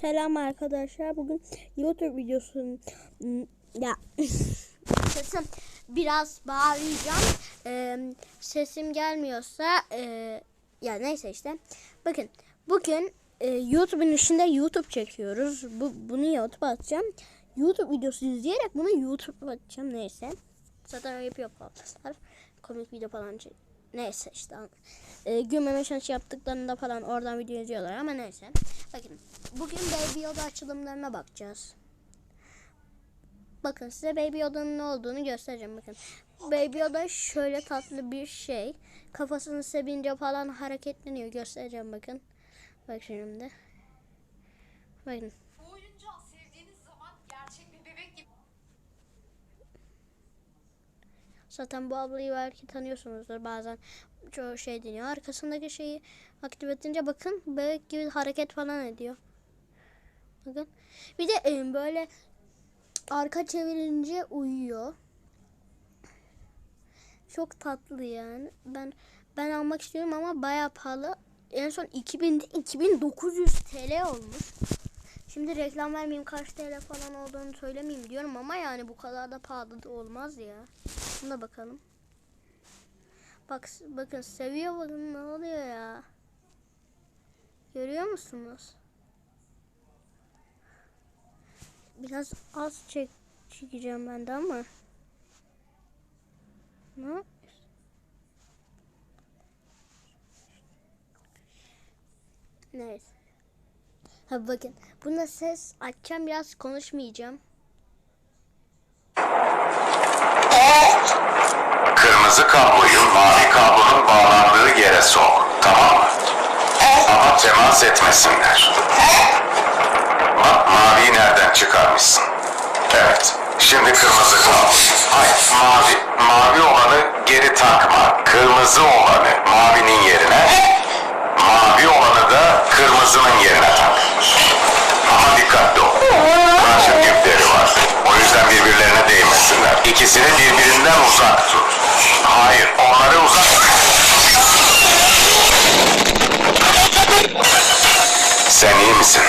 Selam arkadaşlar. Bugün YouTube videosu ya sesim biraz bağıracağım. Ee, sesim gelmiyorsa e, ya neyse işte. Bakın bugün e, YouTube'un içinde YouTube çekiyoruz. Bu bunu YouTube'a atacağım. YouTube videosu izleyerek bunu YouTube'a atacağım neyse. Zaten öyle yapıyor. Komik video falan çek. Neyse işte. E, gülmeme şansı yaptıklarında falan oradan video izliyorlar ama neyse. Bakın bugün Baby Yoda açılımlarına bakacağız. Bakın size Baby Yoda'nın ne olduğunu göstereceğim bakın. Baby Yoda şöyle tatlı bir şey. Kafasını sevince falan hareketleniyor. Göstereceğim bakın. Bak şimdi. Bakın. Bu oyuncağı sevdiğiniz zaman gerçek bir bebek gibi Zaten bu ablayı belki tanıyorsunuzdur bazen çoğu şey deniyor. Arkasındaki şeyi aktif edince bakın bebek gibi hareket falan ediyor. Bakın. Bir de e, böyle arka çevirince uyuyor. Çok tatlı yani. Ben ben almak istiyorum ama bayağı pahalı. En son 2000 2900 TL olmuş. Şimdi reklam vermeyeyim kaç TL falan olduğunu söylemeyeyim diyorum ama yani bu kadar da pahalı da olmaz ya. Buna bakalım. Bak bakın seviyor bakın ne oluyor ya. Görüyor musunuz? Biraz az çek çekeceğim ben de ama. Ne? Neyse. Ha bakın. Buna ses açacağım biraz konuşmayacağım. Kırmızı kabloyu mavi kablonun bağlandığı yere sok. Tamam mı? Ama temas etmesinler. Bak maviyi nereden çıkarmışsın? Evet. Şimdi kırmızı kablo. Hayır mavi. Mavi olanı geri takma. Kırmızı olanı mavinin yerine. Mavi olanı da kırmızının yerine tak. Ama dikkatli ol. Karşı var. O yüzden birbirlerine değmesinler. İkisini birbirinden uzak tut. Hayır, onları uzak tut. Sen iyi misin?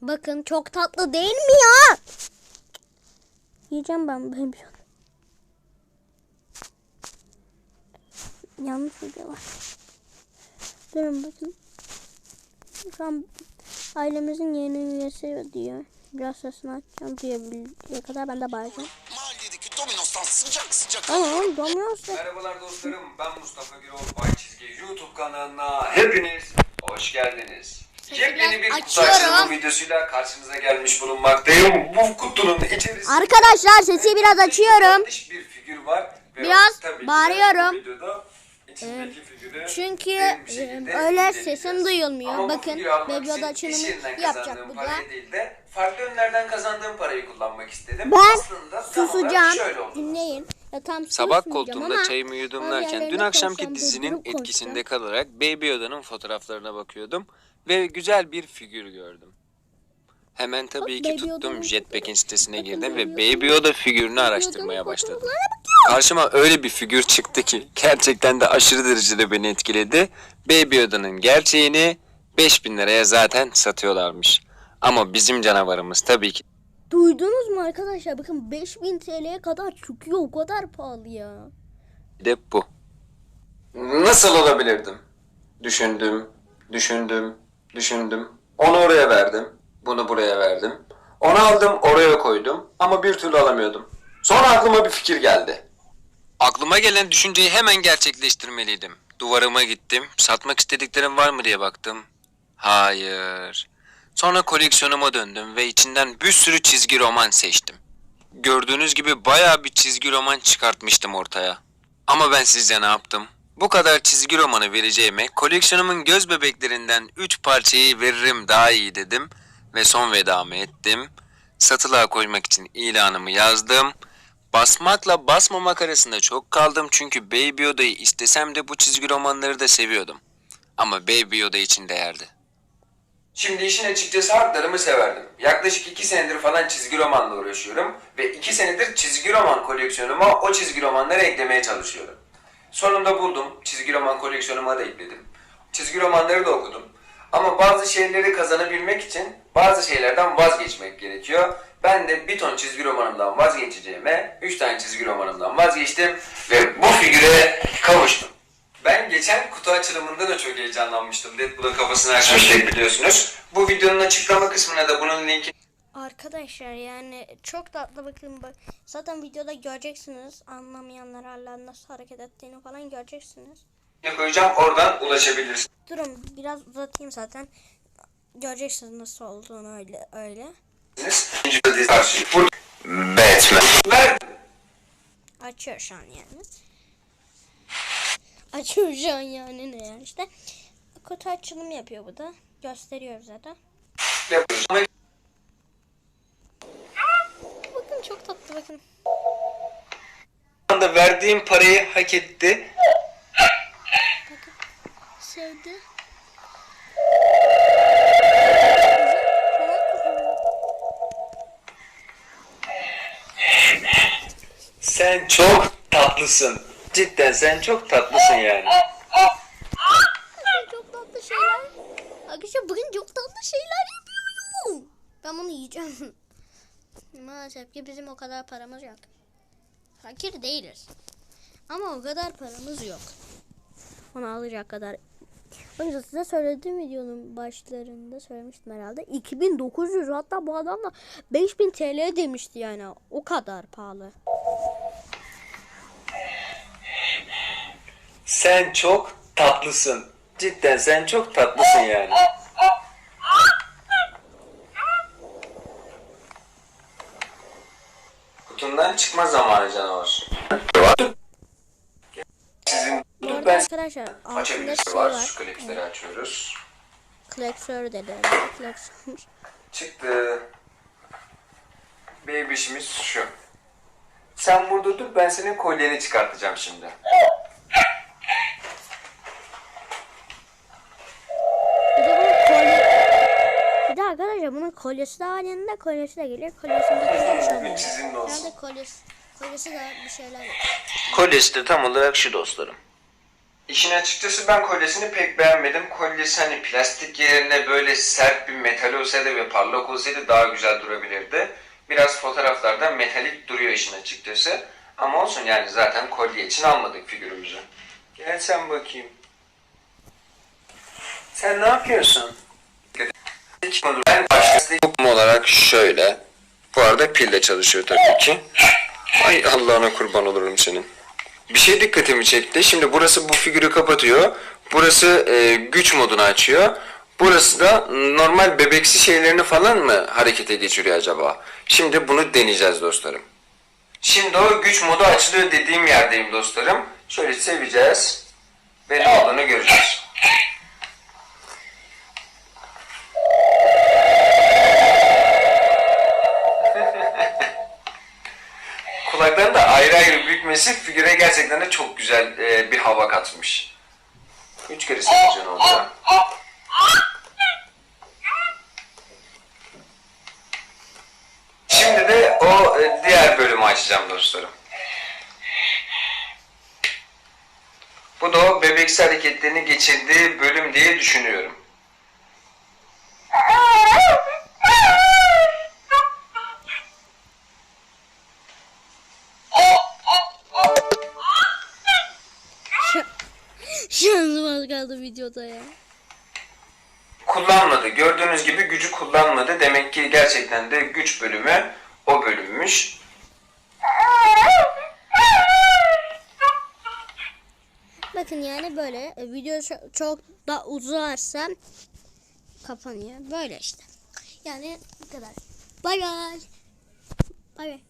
Bakın çok tatlı değil mi ya? Yiyeceğim ben ben Yanlış video var. Durun bakın. Şu an ailemizin yeni üyesi diyor. Biraz sesini açacağım diyebildiği kadar ben de bağıracağım. Mahalledeki Domino's'tan sıcak sıcak oğlum donuyorsa. Merhabalar dostlarım, ben Mustafa Gürol Bay Çizgi YouTube kanalına hepiniz hoş geldiniz. Yepyeni bir kutu videosuyla karşınıza gelmiş bulunmaktayım. Bu kutunun içerisinde Arkadaşlar sesi biraz açıyorum. bir figür var. Ve Biraz bağırıyorum. videoda Çünkü e, öyle sesim duyulmuyor. Ama Bakın figürü almak Baby Yoda için açılımı yapacak bu da. de farklı yönlerden kazandığım parayı kullanmak istedim. Ben Aslında susacağım. Dinleyin. Ya tam Sabah ama çayımı yudumlarken dün akşamki dizinin etkisinde kalarak Baby Yoda'nın fotoğraflarına bakıyordum ve güzel bir figür gördüm. Hemen tabii ki tuttum Jetpack'in sitesine girdim ve Baby Yoda figürünü araştırmaya başladım. Karşıma öyle bir figür çıktı ki gerçekten de aşırı derecede beni etkiledi. Baby Yoda'nın gerçeğini 5000 liraya zaten satıyorlarmış. Ama bizim canavarımız tabii ki Duydunuz mu arkadaşlar? Bakın 5000 TL'ye kadar çıkıyor. O kadar pahalı ya. de bu. Nasıl olabilirdim? Düşündüm, düşündüm, düşündüm. Onu oraya verdim, bunu buraya verdim. Onu aldım, oraya koydum ama bir türlü alamıyordum. Sonra aklıma bir fikir geldi. Aklıma gelen düşünceyi hemen gerçekleştirmeliydim. Duvarıma gittim, satmak istediklerim var mı diye baktım. Hayır. Sonra koleksiyonuma döndüm ve içinden bir sürü çizgi roman seçtim. Gördüğünüz gibi bayağı bir çizgi roman çıkartmıştım ortaya. Ama ben sizce ne yaptım? Bu kadar çizgi romanı vereceğime koleksiyonumun göz bebeklerinden 3 parçayı veririm daha iyi dedim ve son vedamı ettim. Satılığa koymak için ilanımı yazdım. Basmakla basmamak arasında çok kaldım çünkü Baby Yoda'yı istesem de bu çizgi romanları da seviyordum. Ama Baby Yoda için değerdi. Şimdi işin açıkçası haklarımı severdim. Yaklaşık iki senedir falan çizgi romanla uğraşıyorum. Ve iki senedir çizgi roman koleksiyonuma o çizgi romanları eklemeye çalışıyorum. Sonunda buldum. Çizgi roman koleksiyonuma da ekledim. Çizgi romanları da okudum. Ama bazı şeyleri kazanabilmek için bazı şeylerden vazgeçmek gerekiyor. Ben de bir ton çizgi romanımdan vazgeçeceğime 3 tane çizgi romanımdan vazgeçtim ve bu figüre kavuştum. Ben geçen kutu açılımında da çok heyecanlanmıştım. Deadpool'un kafasını açmıştık biliyorsunuz. Bu videonun açıklama kısmına da bunun linkini Arkadaşlar yani çok tatlı bakın bak. Zaten videoda göreceksiniz. Anlamayanlar hala nasıl hareket ettiğini falan göreceksiniz. Koyacağım. Oradan ulaşabilirsiniz. Durun biraz uzatayım zaten. Göreceksiniz nasıl olduğunu öyle öyle. Batman. Açıyor şu an yani. Açıyor şu an yani ne yani işte. Kutu açılımı yapıyor bu da. Gösteriyor zaten. yapıyoruz. Bakın çok tatlı bakın. anda verdiğim parayı hak etti. Sevdi. Sen çok tatlısın. Cidden sen çok tatlısın yani. çok tatlı şeyler. Arkadaşlar bugün çok tatlı şeyler yapıyorum. Ben bunu yiyeceğim. Maalesef ki bizim o kadar paramız yok. Fakir değiliz. Ama o kadar paramız yok. Onu alacak kadar. Önce size söylediğim videonun başlarında söylemiştim herhalde. 2900 hatta bu adam da 5000 TL demişti yani. O kadar pahalı. Sen çok tatlısın. Cidden sen çok tatlısın yani. Kutundan çıkma zamanı canavar. Sizin Bu dur arada ben arkadaşlar altında şey var. var. Şu klipsleri açıyoruz. Kleksör dedi. Kleksör. Çıktı. Bebişimiz şu. Sen burada dur ben senin kolyeni çıkartacağım şimdi. Arkadaşlar bunun kolyesi de var yanında kolyesi de geliyor. Kolyesinde de bir şey. Nerede kolyesi? Kolyesi de bir şeyler. Kolyesi de tam olarak şu dostlarım. İşin açıkçası ben kolyesini pek beğenmedim. Kolyesi hani plastik yerine böyle sert bir metal olsaydı ve parlak olsaydı daha güzel durabilirdi. Biraz fotoğraflarda metalik duruyor işin açıkçası. Ama olsun yani zaten kolye için almadık figürümüzü. Gel sen bakayım. Sen ne yapıyorsun? Ben başkası olarak şöyle. Bu arada pille çalışıyor tabii ki. Ay Allah'ına kurban olurum senin. Bir şey dikkatimi çekti. Şimdi burası bu figürü kapatıyor. Burası e, güç modunu açıyor. Burası da normal bebeksi şeylerini falan mı harekete geçiriyor acaba? Şimdi bunu deneyeceğiz dostlarım. Şimdi o güç modu açılıyor dediğim yerdeyim dostlarım. Şöyle seveceğiz. Ve ne olduğunu göreceğiz. Bükmesi figüre gerçekten de çok güzel e, bir hava katmış. Üç kere seveceksin orada. Şimdi de o e, diğer bölümü açacağım dostlarım. Bu da o bebeksi hareketlerini geçirdiği bölüm diye düşünüyorum. Kaldı videoda ya. kullanmadı. Gördüğünüz gibi gücü kullanmadı. Demek ki gerçekten de güç bölümü o bölümmüş. Bakın yani böyle e, video çok da uzarsa kapanıyor. Böyle işte. Yani bu kadar. Bay bay. Bay bay.